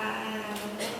à, à, à, à.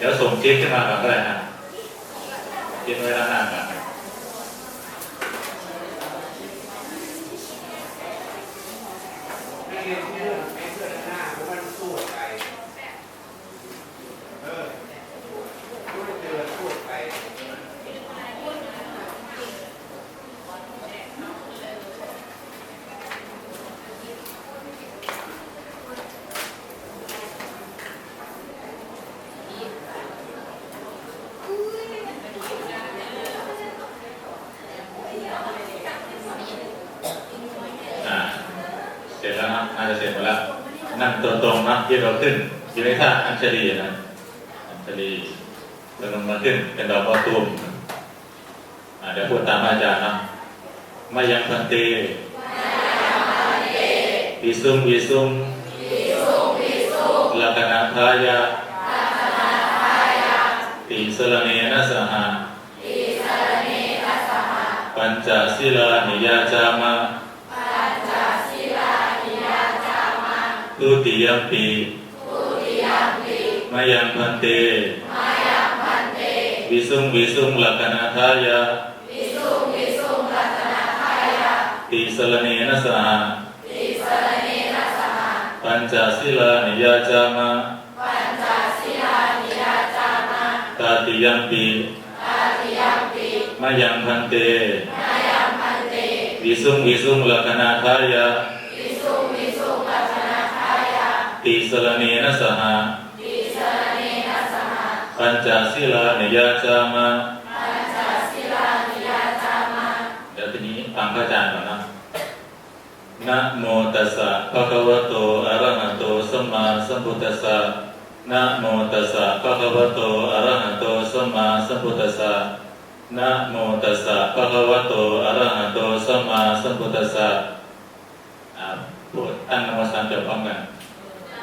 ดี๋ยวส่งคลิปขึ้นมาก่อนก็ได้นะคลิปไว้ด้านหน้าก่อน Thank you เรียนเรื่องไม่เสื้อหน้าเพราะมันสู้ไปเออรู้เจอสู้ไป อ่าเสร็จแล้วนะน่าจะเสร็จหมดแล้ว นั่งตัวตรงนะ ที่เราขึ้นอยู่ในท่าอัญชลีนะอัญชลีเราลงมาขึ้นเป็นดอกบัวตูมอ่าเดี๋ยวพูดตามอาจารย์นะมายังพันเตวิสุงวิสุงลักนาทายะติสรเนนะสหปัญจศีลานิยาจามะ ทุติยมปีมายังพันเตวิสุงวิสุงลักนาทายะติสรเนนะสหปัญจศีลานิยาจามะตาติยมปีมายังพันเตวิสุงวิสุงลักนาทายะ ติสรเนนะสหปัญจศีลานิยาจามะเดี๋ยวทีนี้ฟังพระอาจารย์ก่อนนะนะโมตัสสะภะคะวะโตอะระหะโตสัมมาสัมพุทธัสสะนะโมตัสสะภะคะวะโตอะระหะโตสัมมาสัมพุทธัสสะนะโมตัสสะภะคะวะโตอะระหะโตสัมมาสัมพุทธัสสะอ่าพูดตั้งนโมสามจบพร้อมกัน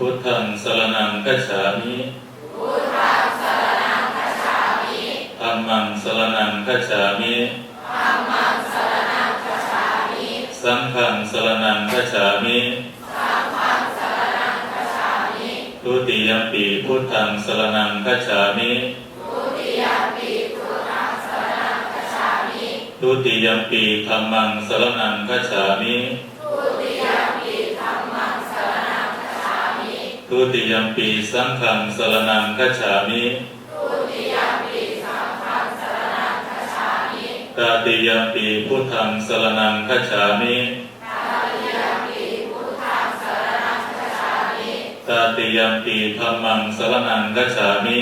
พุทธังสรนังคัจฉามิพุทธังสรนังคัจฉามิธัมมังสรนังคัจฉามิธัมมังสรนังคัจฉามิ สังฆังสร นังคัจฉามิสังฆังสรนังคัจฉามิทุติยมปีพุทธังสรนังคัจฉามิทุติยมปีพุทธังสรนังคัจฉามิทุติยมปีธัมมังสรนังคัจฉามิทุติยมปีสังฆังสรนังคัจฉามิทุติยมปีสังฆังสรนังคัจฉามิตาติยมปีพุทธังสรนังคัจฉามิ ตาติยมปีธัมมังสรนังคัจฉามิ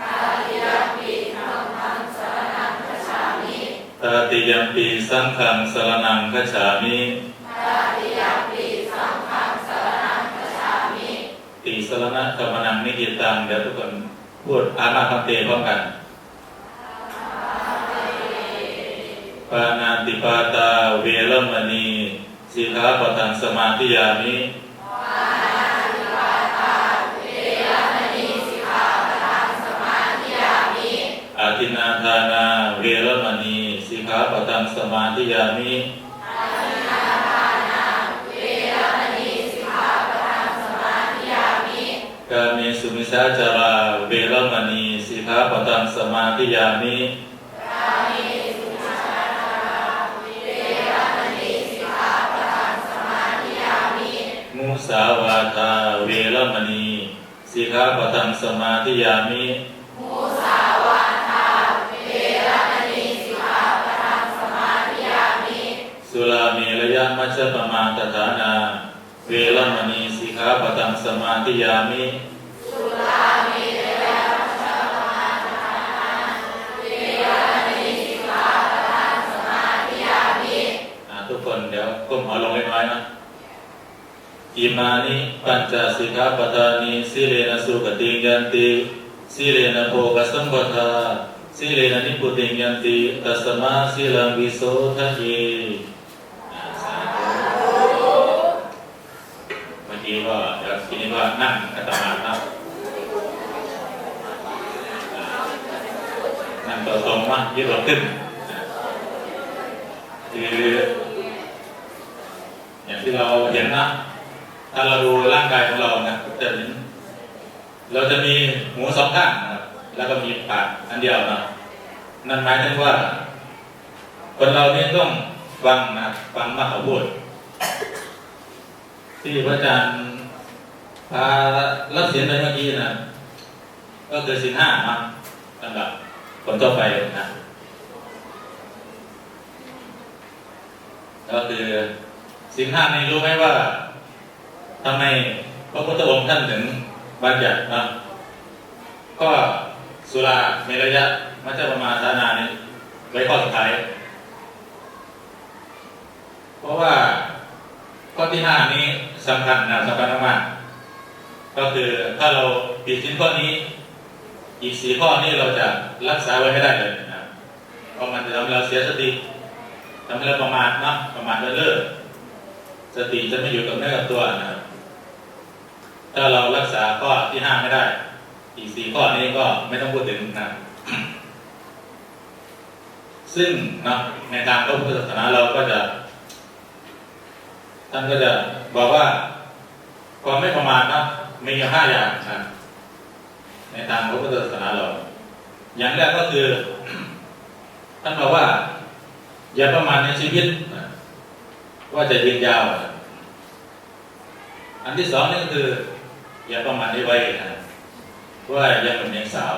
ตาติยมปีธัมมังสรนังคัจฉามิตาติยมปีสังฆังสรนังคัจฉามิติสรณะกรรมนังนิกิตังเดี๋ยวทุกคนพูดอามาคัมเตพร้อมกันปานาติปาตาเวรมณีสิกขาปตังสมาธิยามิ งสมาธิยามิกาเมสุมิสาจาราเวรมณีสิกขาปตังสมาธิยามิมุสาวาทาเวรมณีสิกขาปตังสมาธิยามิ เมรยะมัชปมาตฐานา เวรมณีสิกขาปตังสมาธิยามิสุลามิยะมัชปมาตฐานา เวรมณีสิกขาปตังสมาธิยามิทุกคนเดี๋ยวก้มหัวลงเล็กน้อยนะอิมานิปัญจสิกขาปตานิสิเลนะสุกติยันติสิเลนะโภกสัมปทาสิเลนะนิพุติยันติตัสมาสิลังวิโสทัเย นั่งอัตมานะอ่านั่งตัวตรงมากยืดหลังขึ้นคืออย่างที่เราเห็นนะถ้าเราดูร่างกายของเรานะจะเห็นเราจะมีหูสองข้างนะครับแล้วก็มีปากอันเดียวนะนั่นหมายถึงว่า คนเราเนี่ยต้องฟังนะฟังมากกว่าพูดที่พระอาจารย์ รับเสียงไปเมื่อกี้นะก็คือสินห้านะสำหรับคนทั่วไปนะก็คือสินห้านี้รู้ไหมว่าทำไมพระพุทธองค์ท่านถึงบัญญัตินะก็สุราเมรยะมัจจประมาทานานี้ไว้ข้อสุดท้าย เพราะว่าข้อที่ห้านี้สำคัญนะสำคัญมากๆ ก็คือถ้าเราผิดสินข้อนี้ อีกสี่ข้อนี้เราจะรักษาไว้ไม่ได้เลยนะเพราะมันจะทำให้เราเสียสติทำให้เราประมาทนะประมาทเลิศเลิศสติจะไม่อยู่กับเนื้อกับตัวนะครับถ้าเรารักษาข้อที่ห้าไม่ได้ อีกสี่ข้อนี้ก็ไม่ต้องพูดถึงนะซึ่งนะในทางพระพุทธศาสนาเราก็จะท่านก็จะบอกว่าความไม่ประมาทนะ มีอยู่ห้าอย่างนะในทางพระพุทธศาสนาเรา อย่างแรกก็คือท่านบอกว่า อย่าประมาทในชีวิตว่าจะยืนยาว อันที่สองนี่ก็คือ อย่าประมาทในวัยนะว่ายังเป็นเด็กสาว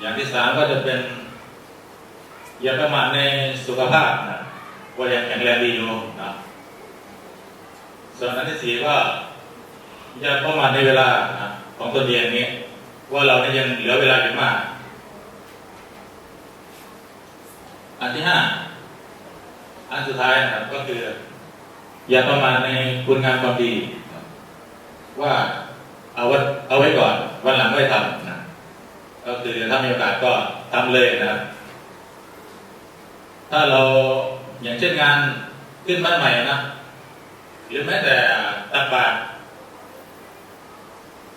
อย่างที่สามก็จะเป็น อย่าประมาทในสุขภาพนะว่ายังแข็งแรงดีอยู่นะ ส่วนอันที่สี่ก็อย่าประมาทในเวลาของตนเองนี้ ว่าเราเนี่ยยังเหลือเวลาอยู่มาก อันที่ห้าอันสุดท้ายนะครับก็คือ อย่าประมาทในคุณงามความดีว่าเอาไว้เอาไว้ก่อน วันหลังไม่ทำนะก็คือถ้ามีโอกาสก็ทำเลยนะครับ ถ้าเราอย่างเช่นงานขึ้นบ้านใหม่นะ หรือแม้แต่ตักบาตร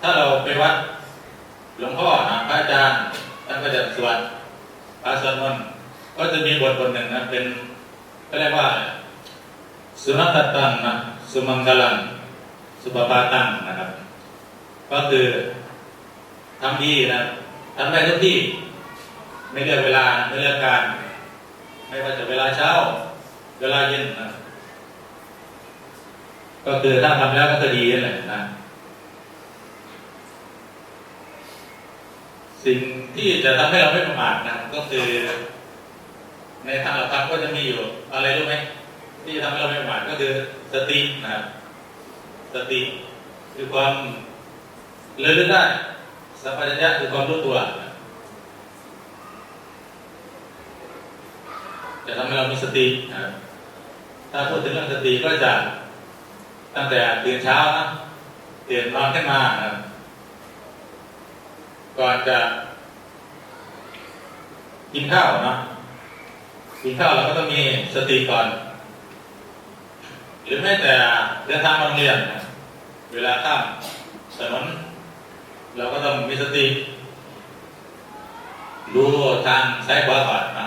ถ้าเราไปวัดหลวงพ่อนะพระอาจารย์ท่านก็จะสวดพระสวดมนต์ก็จะมีบทบทหนึ่งนะเป็นก็เรียกว่า สุนัตตังนะสุมังกลังสุปปาตังนะครับ ก็คือทำดีนะทำได้ทุกที่ ไม่เลือกเวลาไม่เลือกการ ไม่ว่าจะเวลาเช้า เวลาเย็นนะ ก็คือถ้าทำแล้วก็จะดีนั่นแหละนะสิ่งที่จะทำให้เราไม่ประมาทนะก็คือ ในทางหลักธรรมก็จะมีอยู่อะไรรู้ไหมที่จะทำให้เราไม่ประมาทก็คือสตินะครับสติคือความเลื่อนได้สัมปชัญญะคือความรู้ตัว จะทำให้เรามีสตินะครับถ้าพูดถึงเรื่องสติก็จะ ตั้งแต่ตื่นเช้านะตื่นนอนขึ้นมานะก่อนจะกินข้าวนะกินข้าวเราก็ต้องมีสติก่อน หรือแม้แต่เดินทางโรงเรียน เวลาข้ามถนนเราก็ต้องมีสติดูทางซ้ายขวาก่อนนะ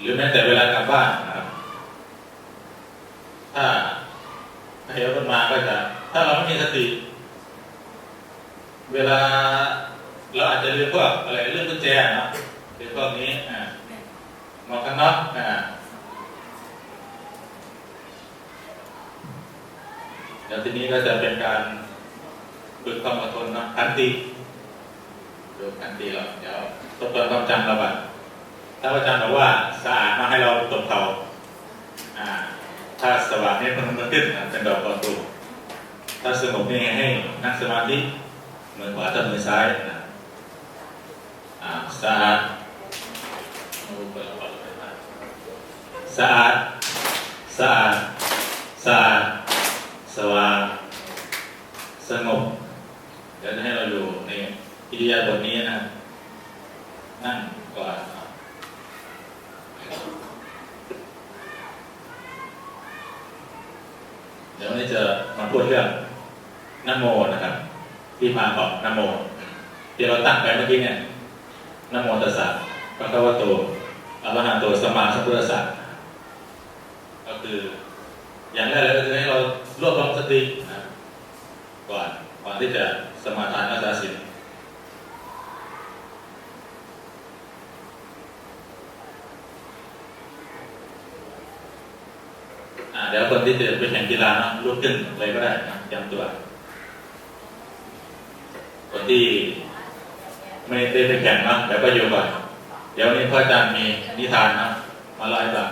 หรือแม้แต่เวลากลับบ้านนะครับ ถ้าใครเอารถมาก็จะ ถ้าเราไม่มีสติ เวลาเราอาจจะลืมพวกอะไรเรื่องกุญแจนะหรือพวกนี้อ่าหมวกกันน็อกอ่าเดี๋ยวทีนี้ก็จะเป็นการฝึกความอดทนนะขันติดูขันติเราเดี๋ยวทบทวนความจำเราบ้าง ถ้าอาจารย์บอกว่าสะอาดมาให้เราตบเขาถ้าสว่างให้พนมมือขึ้นเป็นดอกประตูถ้าสงบนี่ให้นั่งสมาธิมือขวาทับมือซ้ายนะสะอาดสะอาดสะอาดสะอาดสว่างสงบเดี๋ยวจะให้เราอยู่ในอิริยาบถนี้นะนั่งก่อน เดี๋ยวนี้จะมาพูดเรื่องนโมนะครับ ที่มาบอกนโมที่เราตั้งไปเมื่อกี้เนี่ยนโมตัสสะพระคัมภโตอะระหะโตสัมมาสัมพุทธัสสะก็คืออย่างแรกเลยก็คือให้เรารวบรวมสตินะก่อนก่อนที่จะสมาทานนักษาศีล เดี๋ยวคนที่จะไปแข่งกีฬาเนาะลุกขึ้นเลยก็ได้นะเตรียมตัว คนที่ไม่ได้ไปแข่งเนาะเดี๋ยวก็อยู่ก่อนเดี๋ยวนี้พ่ออาจารย์มีนิทานเนาะมาเล่าให้ฟัง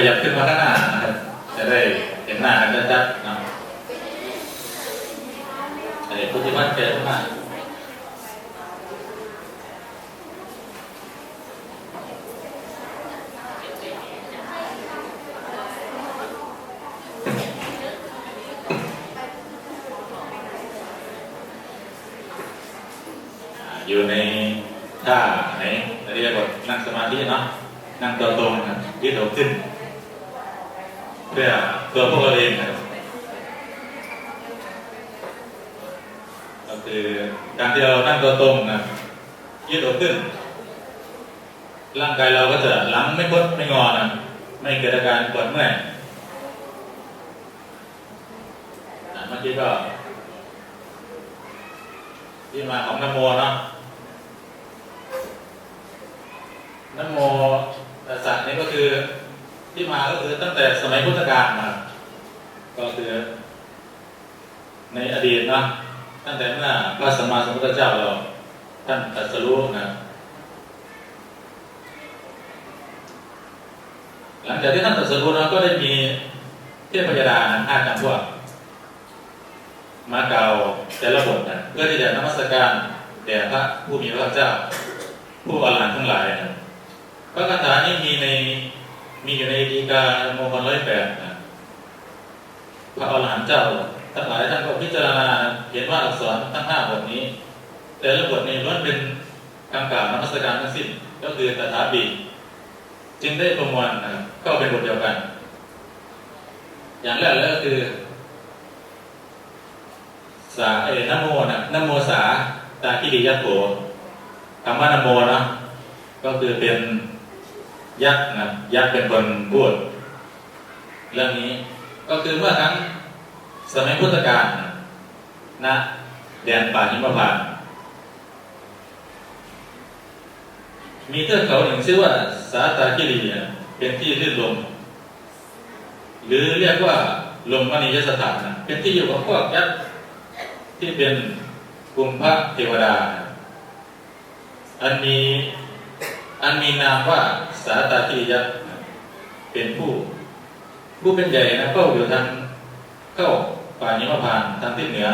ขยับขึ้นมาด้านหน้านะครับจะได้เห็นหน้ากันชัดๆเนาะไอ้พุทธิวัฒน์เจอข้างหน้า อ่าอยู่ในท่าไหนเรียกว่านั่งสมาธิเนาะนั่งตัวตรงนะครับยืดอกขึ้น เพื่อตัวพวกเราเองนะครับก็ คือการที่เรานั่งตัวตรงนะยืดอกขึ้น ร่างกายเราก็จะหลังไม่คดไม่งอนะไม่เกิดอาการปวดเมื่อยอ่เมื่อกี้ก็ที่มาของนโมเนาะนโมตัสสะนี่ก็คือที่มาก็คือตั้งแต่สมัยพุทธกาลนะครับก็คือในอดีตนะ ตั้งแต่เมื่อพระสัมมาสัมพุทธเจ้าเราท่านตรัสรู้นะหลังจากที่ท่านตรัสรู้แล้วก็ได้มีเทพยดาห้าจำพวกมาเก่าแต่ละบทนะเพื่อที่จะนมัสการแด่พระผู้มีพระเจ้า ผู้อรหันต์ทั้งหลายนะพระคาถานี้มีในมีอยู่ในดีกาโมงคลร้อยแปดนะพระอรหันต์เจ้า ทั้งหลายท่านก็พิจารณาเห็นว่าอักษรทั้งห้าบทนี้ แต่ละบทนี้ล้วนเป็นคำกล่าวนมัสการทั้งสิ้นก็คือตถาบีจึงได้ประมวลนก็เป็นบทเดียวกัน อย่างแรกเลยก็คือสาเอ้นโมนะนโมสาตาคิริยัตโถคำว่านโมนะก็คือเป็นยักษ์นะยักษ์เป็นคนพูดเรื่องนี้ ก็คือเมื่อครั้ง สมัยพุทธกาลนะแดนป่าหิมพานต์มีเทือกเขาหนึ่งชื่อว่าสาตาคิรีเป็นที่ลื่นลม หรือเรียกว่าลมมณียสถานนะเป็นที่อยู่ของพวกยักษ์ที่เป็นกลุ่มพระเทวดา อันมีอันมีนามว่าสาตาทิยักษ์เป็นผู้ ผู้เป็นใหญ่นะเข้าอยู่ทางเข้า ป่านิมพานต์ทางทิศเหนือ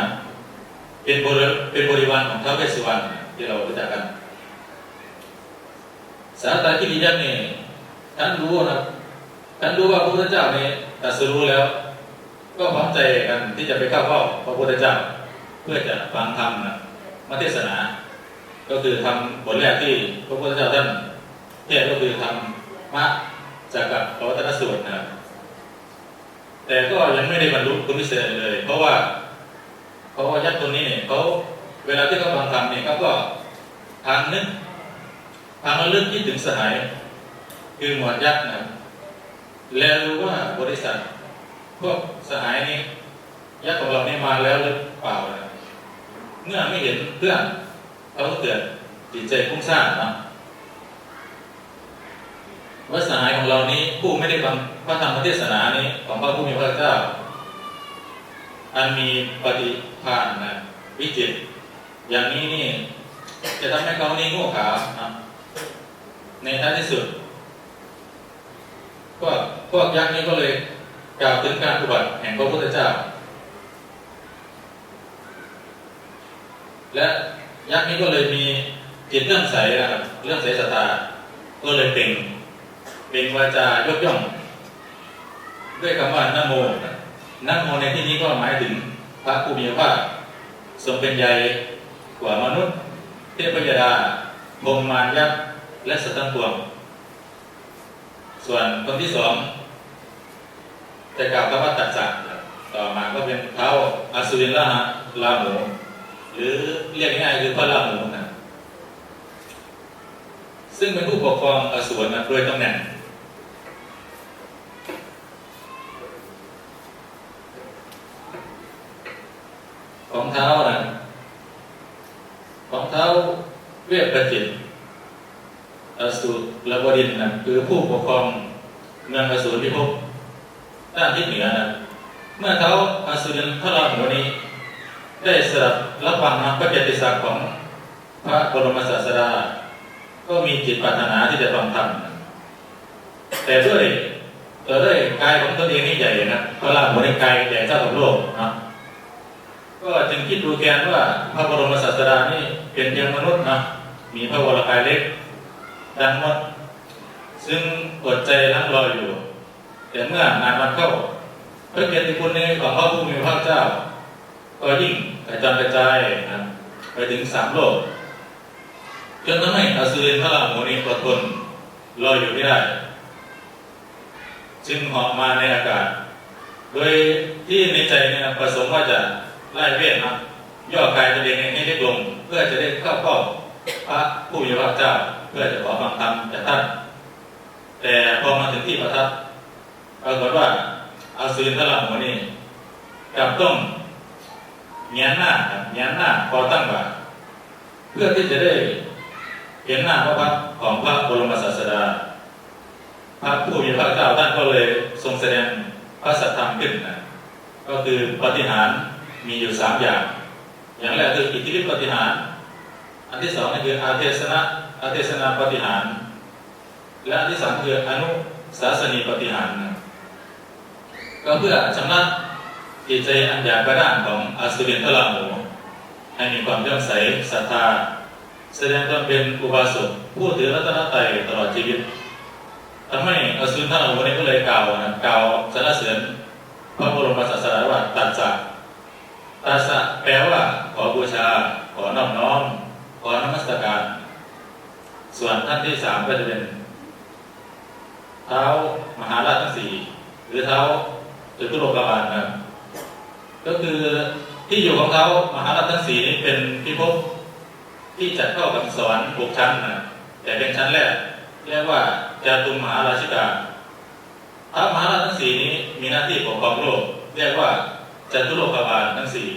เป็นบริเป็นบริวารของท้าวเวสสุวรรณที่เรารู้จักกัน สาตาทิยักษ์นี่ท่านรู้นะท่านรู้ว่าพระพุทธเจ้าเนี่ยตรัสรู้แล้ว ก็พร้อมใจกันที่จะไปเข้าเฝ้าพระพุทธเจ้า เพื่อจะฟังธรรมนะมาเทศนา ก็คือทำบทแรกที่พระพุทธเจ้าท่านเทศก็คือทำมะจากกับปวัตนสูตรนะครับ แต่ก็ยังไม่ได้บรรลุคุณวิเศษเลย เพราะว่าเพราะว่ายักษ์ตัวนี้เนี่ยเขาเวลาที่เขาฟังธรรมเนี่ยเขาก็ทางนึกทางระลึกคิดถึงสหาย คือหมวดยักษ์นะแล้วรู้ว่าบริษัทพวกสหายนี้ยักษ์ของเราเนี่ยมาแล้วหรือเปล่านะเมื่อไม่เห็นเพื่อนเขาก็เกิดจิตใจพุ่งสร้างเนาะ ว่าสหายของเรานี้ผู้ไม่ได้ฟังพระธรรมเทศนานี้ของพระผู้มีพระเจ้า อันมีปฏิภาณนะวิจิตอย่างนี้นี่ จะทำให้เขานี่ง่เขานะในท้ายที่สุดพวกพวกยักษ์นี้ก็เลยกล่าวถึงการอุบัติแห่งพระพุทธเจ้า และยักษ์นี้ก็เลยมีจิตเรื่องใสนะครับเรื่องใสศรัทธาก็เลยเปล่ง เปล่งวาจายกย่อง ด้วยคำว่านโมนโมในที่นี้ก็หมายถึงพระผู้มีพระภาคทรงเป็นใหญ่กว่ามนุษย์ เทพยดาพรมมารยักษ์และสัตว์ทั้งปวง ส่วนคนที่สองจะกล่าวคำว่าตัดสักต่อมาก็เป็นเท้าอสุรินทราลาหมูหรือเรียกง่ายๆคือพระลาหมูนะซึ่งเป็นผู้ปกครองอสูรนะโดยตำแหน่ง ของ เท้านะของเท้าเวทประจิตอสูรระบดินนะคือผู้ปกครองเมืองอสูรพิภพด้านทิศเหนือนะเมื่อเท้าอสูรินพระราหูนี้ ได้สดับรับฟังนะพระเกียรติศักดิ์ของพระบรมศาสดา ก็มีจิตปรารถนาที่จะฟังธรรมแต่ด้วยเออด้วยกายของตนเองนี่ใหญ่นะพระราหูในกายใหญ่เท่ากับโลกนะ ก็จึงคิดดูแกนว่าพระบรมศาสดานี่เป็นเพียงมนุษย์นะมีพระวรกายเล็ก ดังมดซึ่งอดใจนั่งรออยู่ แต่เมื่อนานวันเข้าพระเกียรติคุณในของพระผู้มีพระเจ้า ก็ยิ่งกระจายกระจายนะไปถึงสามโลก จนทำให้อสุรินทร์พระราหูนี้อดทนรออยู่ไม่ได้จึงเหาะมาในอากาศ โดยที่ในใจเนี่ยประสงค์ว่าจะ ไล่เวทนนะย่อกายตัวเองให้เล็กลง เพื่อจะได้เข้าเฝ้าพระผู้มีพระเจ้าเพื่อจะขอฟังธรรมจากท่าน แต่พอมาถึงที่ประทับปรากฏว่าอาซูรินทราหูนี่กลับต้องเงียนหน้าเงียนหน้าพอตั้งบ่าเพื่อที่จะได้เห็นหน้าพระพักของพระบรมศาสดา พระผู้มีพระเจ้าท่านก็เลยทรงแสดงพระสัทธรรมขึ้นนะก็คือปฏิหาร มีอยู่สามอย่าง อย่างแรกคืออิทธิฤทธิปฏิหาร อันที่สองคืออาเทศนะอาเทศนาปฏิหาร และอันที่สามคืออนุสาสนีปฏิหารก็เพื่อชำระจิตใจอันหยาบกระด้างของอาสุเรนทราหูให้มีความเลื่อมใสศรัทธา แสดงตนเป็นอุบาสกผู้ถือรัตนตรัยตลอดชีวิตทำให้อสุนทราหูนี้ก็เลยกล่าวนะกล่าวสรรเสริญพระบรมศาสดาว่าตัสสะ ตัสสะแปลว่า ขอบูชา ขอนอบน้อม ขอนมัสการ ส่วนท่านที่สามก็จะเป็น เท้ามหาราชทั้งสี่หรือเท้าจตุโลกบาลนะก็คือที่อยู่ของเท้ามหาราชทั้งสี่นี้เป็นพิภพที่จัดเข้ากับสวรรค์หกชั้นนะแต่เป็นชั้นแรกเรียกว่าจาตุมหาราชิกาพระมหาราชทั้งสี่นี้มีหน้าที่ปกครองโลกเรียกว่า จตุโลกบาลทั้งสี่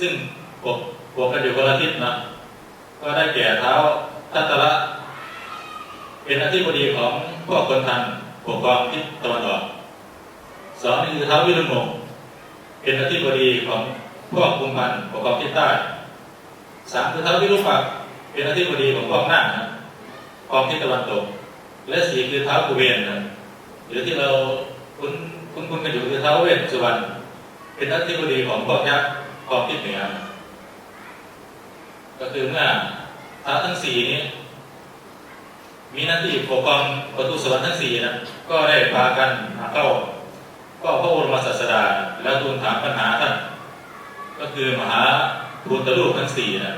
ซึ่งปกปกกันอยู่คนละทิศนะก็ได้แก่เท้าทัตตระเป็นอธิบดีของพวกคนทันปกครองทิศตะวันออกสองนี่คือเท้าวิรุณมงเป็นอธิบดีของพวกกุมพันปกครองทิศใต้สามคือเท้าวิรุปักเป็นอธิบดีของพวกนาคนะความทิศตะวันตก และสี่คือเท้ากุเวนนะหรือที่เราคุ้นคุ้นคุ้นกันอยู่คือเท้าเวสสุวรรณ เป็นอธิบดีของพวกยักษ์ความคิดเหนือ ก็คือเมื่อพระทั้งสี่นี้ มีหน้าที่ปกครองประตูสวรรค์ทั้งสี่นะก็ได้พากันมาเข้าก็พระบรมศาสดาแล้วทูลถามปัญหาท่าน ก็คือมหาทูลตรูปทั้งสี่นะ